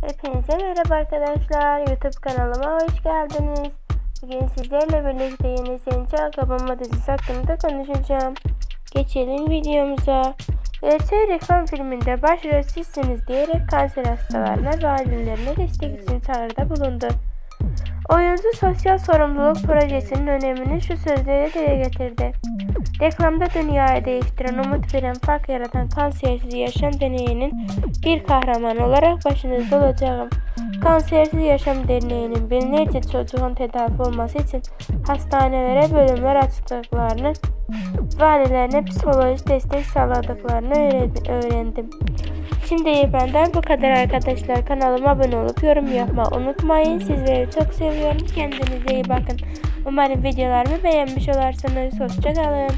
Hepinize merhaba arkadaşlar. YouTube kanalıma hoş geldiniz. Bugün sizlerle birlikte yeni Seni Çal Kapama dizisi hakkında konuşacağım. Geçelim videomuza. VS reklam filminde başrol sizsiniz diyerek kanser hastalarına ve ailelerine destek için çağrıda bulundu. Oyuncu sosyal sorumluluk projesinin önemini şu sözlere dile getirdi. Reklamda dünyayı değiştiren, umut veren, fark yaratan kansersiz yaşam deneyinin bir kahraman olarak başınızda olacağım. Kansersiz Yaşam Derneği'nin binlerce çocuğun tedavi olması için hastanelere bölümler açtıklarını ve ailelerine psikolojik destek sağladıklarını öğren- öğrendim. Şimdi benden bu kadar arkadaşlar. Kanalıma abone olup yorum yapmayı unutmayın. Sizleri çok seviyorum. Kendinize iyi bakın. Umarım videolarımı beğenmiş olarsınız. Hoşçakalın.